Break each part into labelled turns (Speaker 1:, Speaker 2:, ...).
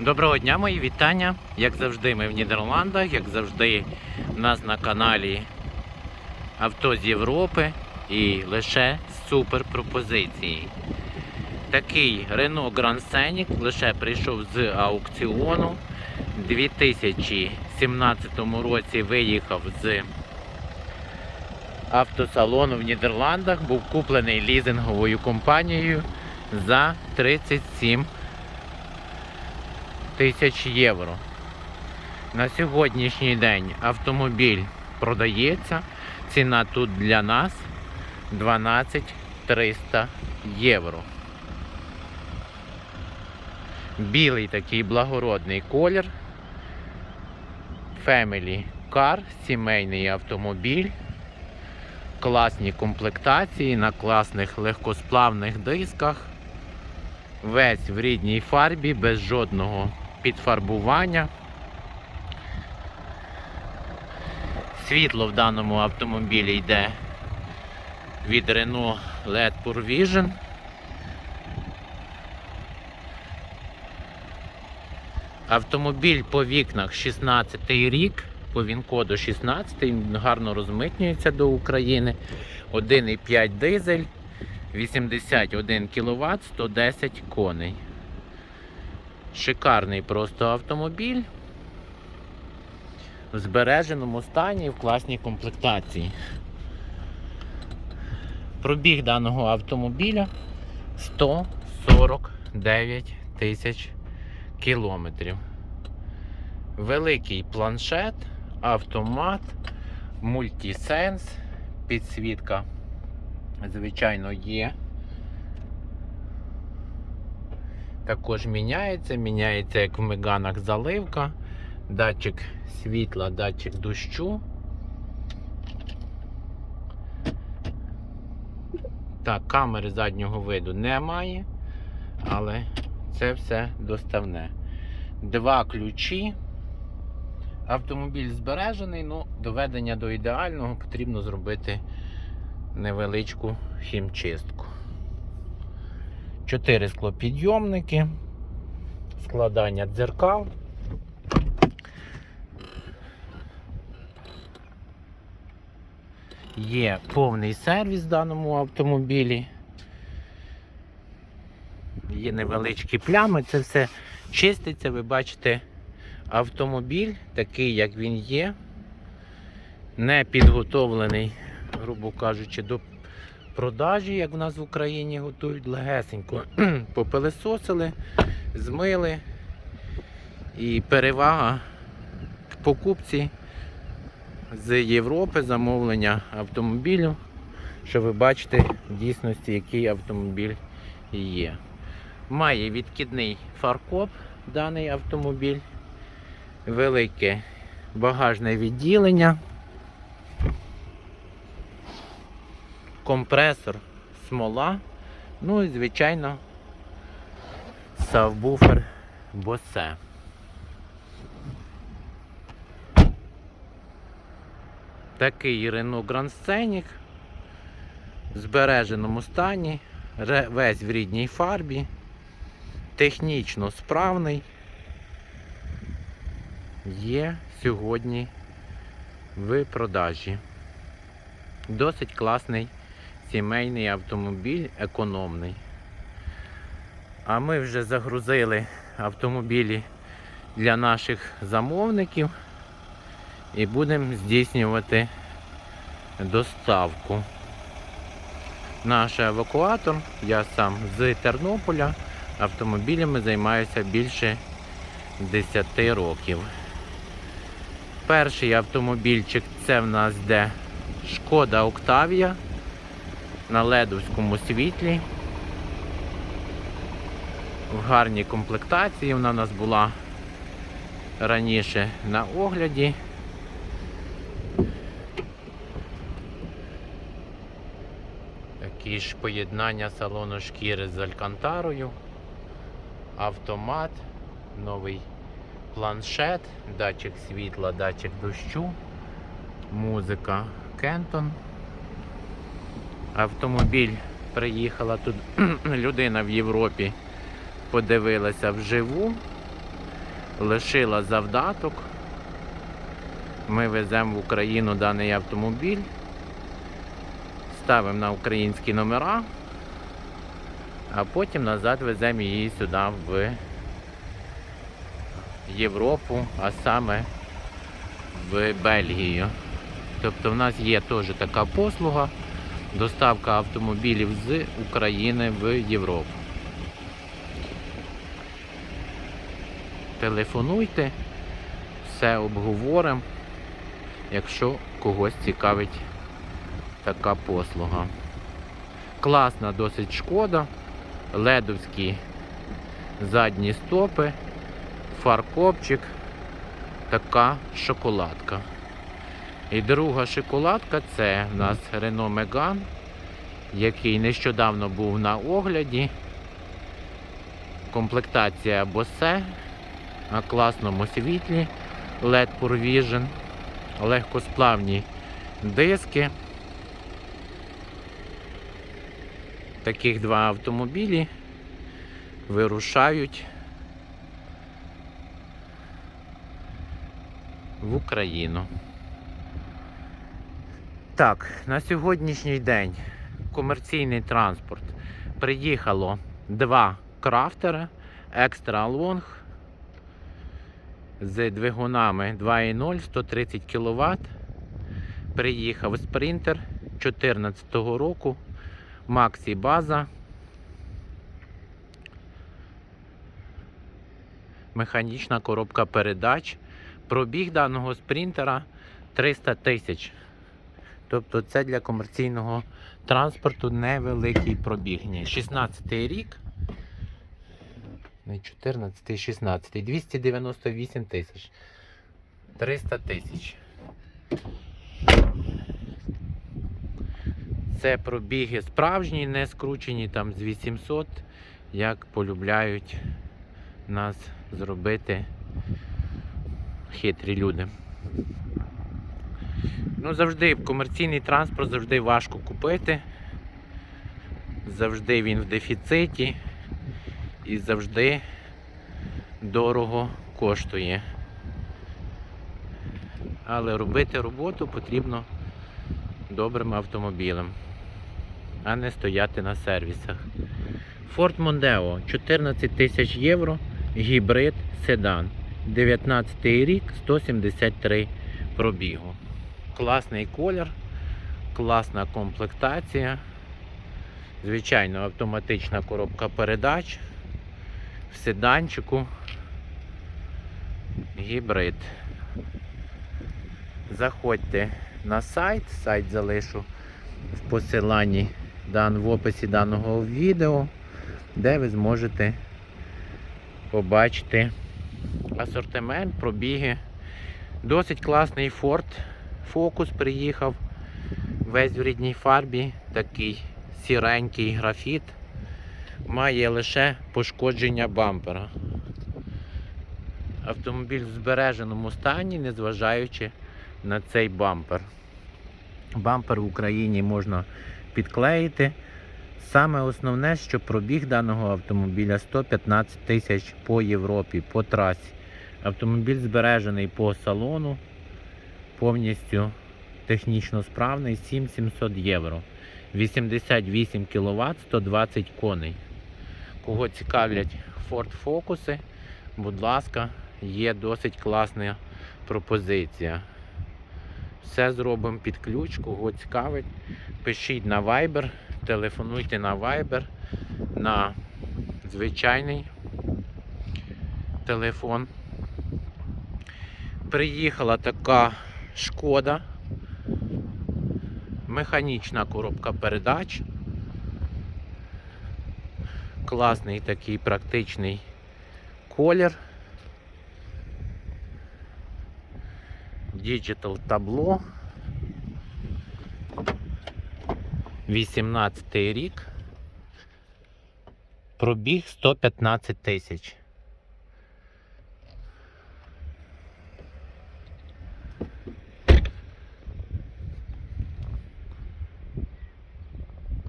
Speaker 1: Доброго дня, мої вітання. Як завжди, ми в Нідерландах, як завжди, у нас на каналі Авто з Європи і лише супер пропозиції. Такий Renault Grand Scenic лише прийшов з аукціону. У 2017 році виїхав з автосалону в Нідерландах, був куплений лізинговою компанією за 37 тисяч євро. На сьогоднішній день автомобіль продається. Ціна тут для нас 12 300 євро. Білий такий благородний колір. Family Car, сімейний автомобіль. Класні комплектації на класних легкосплавних дисках. Весь в рідній фарбі, без жодного підфарбування. Світло в даному автомобілі йде від Renault LED Pure Vision. Автомобіль по вікнах 16 рік, по вінкоду 16, він гарно розмитнюється до України. 1,5 дизель, 81 кВт, 110 коней. Шикарний просто автомобіль. В збереженому стані і в класній комплектації. Пробіг даного автомобіля 149 тисяч кілометрів. Великий планшет, автомат, мультисенс, підсвітка, звичайно, є. Також міняється, міняється як в меганах заливка, датчик світла, датчик дощу. Так, камери заднього виду немає, але це все доставне. Два ключі. Автомобіль збережений, ну, доведення до ідеального потрібно зробити невеличку хімчистку. Чотири склопідйомники, складання дзеркал. Є повний сервіс в даному автомобілі. Є невеличкі плями, це все чиститься, ви бачите, автомобіль, такий, як він є, не підготовлений, грубо кажучи, до продажі, як в нас в Україні готують легесенько. Попилисосили, змили. І перевага в покупці з Європи замовлення автомобілю, що ви бачите в дійсності, який автомобіль є. Має відкидний фаркоп даний автомобіль, велике багажне відділення, компресор, смола, ну і, звичайно, сабвуфер Bose. Такий Renault Grand Scenic в збереженому стані, весь в рідній фарбі, технічно справний. Є сьогодні в продажі. Досить класний сімейний автомобіль, економний. А ми вже загрузили автомобілі для наших замовників і будемо здійснювати доставку. Наш евакуатор, я сам з Тернополя, автомобілями займаюся більше 10 років. Перший автомобільчик це в нас де Шкода Октавія на ледовському світлі. В гарній комплектації вона у нас була раніше на огляді. Такі ж поєднання салону шкіри з алькантарою, автомат, новий планшет, датчик світла, датчик дощу, музика Кентон. Автомобіль приїхала тут людина в Європі, подивилася вживу. лишила завдаток. Ми веземо в Україну даний автомобіль, ставимо на українські номера, а потім назад веземо її сюди в Європу, а саме в Бельгію. Тобто в нас є теж така послуга доставка автомобілів з України в Європу. Телефонуйте, все обговоримо, якщо когось цікавить така послуга. Класна досить шкода, ледовські задні стопи, фаркопчик, така шоколадка. І друга шоколадка це в нас Renault Megane, який нещодавно був на огляді. Комплектація Bose на класному світлі LED Provision, легкосплавні диски. Таких два автомобілі вирушають в Україну. Так, на сьогоднішній день комерційний транспорт приїхало два крафтери Extra Long з двигунами 2.0 130 кВт. Приїхав спринтер 2014 року, Максі База. Механічна коробка передач. Пробіг даного спринтера 300 тисяч. Тобто це для комерційного транспорту невеликий пробіг. Ні, 16 рік. Не 14, 16, 298 тисяч. 300 тисяч. Це пробіги справжні, не скручені там з 800, як полюбляють нас зробити хитрі люди. Ну, завжди комерційний транспорт завжди важко купити. Завжди він в дефіциті і завжди дорого коштує. Але робити роботу потрібно добрим автомобілем, а не стояти на сервісах. Ford Mondeo 14 тисяч євро, гібрид седан. 19 рік, 173 пробігу. Класний колір, класна комплектація. Звичайно, автоматична коробка передач. В седанчику гібрид. Заходьте на сайт, сайт залишу в посиланні в описі даного відео, де ви зможете побачити асортимент, пробіги. Досить класний Ford Focus приїхав. Весь в рідній фарбі, такий сіренький графіт. Має лише пошкодження бампера. Автомобіль в збереженому стані, незважаючи на цей бампер. Бампер в Україні можна підклеїти. Саме основне, що пробіг даного автомобіля 115 тисяч по Європі, по трасі. Автомобіль збережений по салону, повністю технічно справний, 7700 євро. 88 кВт, 120 коней. Кого цікавлять Ford Focus, будь ласка, є досить класна пропозиція. Все зробимо під ключ, кого цікавить. Пишіть на Viber, телефонуйте на Viber, на звичайний телефон. Приїхала така шкода. Механічна коробка передач. Класний такий практичний колір. Digital табло. 18 рік. Пробіг 115 тисяч.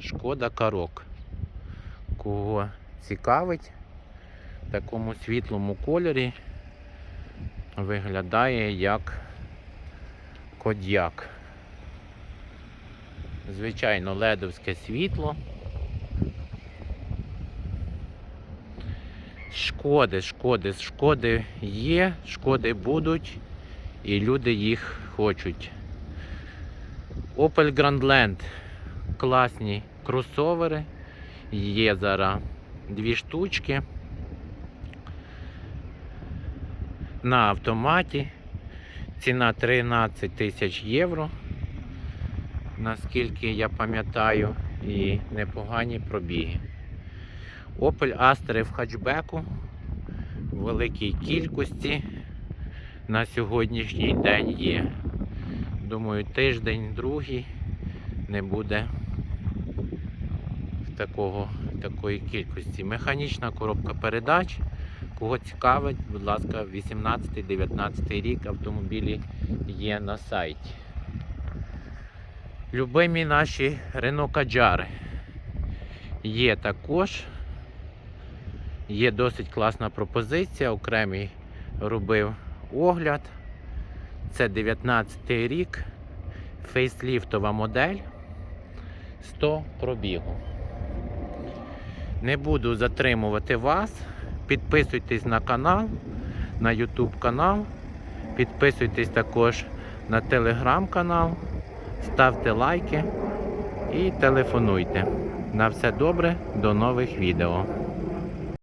Speaker 1: Шкода Карок. Кого цікавить в такому світлому кольорі, виглядає як кодяк. Звичайно, ледовське світло. Шкоди, шкоди, шкоди є, шкоди будуть, і люди їх хочуть. Opel Grandland класні кросовери. Є зараз дві штучки. На автоматі. Ціна 13 тисяч євро. Наскільки я пам'ятаю, і непогані пробіги. Opel Astra в хатчбеку в великій кількості на сьогоднішній день є. Думаю, тиждень, другий не буде такого, такої кількості. Механічна коробка передач. Кого цікавить, будь ласка, 18-19 рік автомобілі є на сайті. Любимі наші Kadjar є також. Є досить класна пропозиція. Окремий робив огляд. Це 19 рік. Фейсліфтова модель 100 пробігу. Не буду затримувати вас. Підписуйтесь на канал, на YouTube канал. Підписуйтесь також на телеграм канал. Ставте лайки і телефонуйте. На все добре, до нових відео.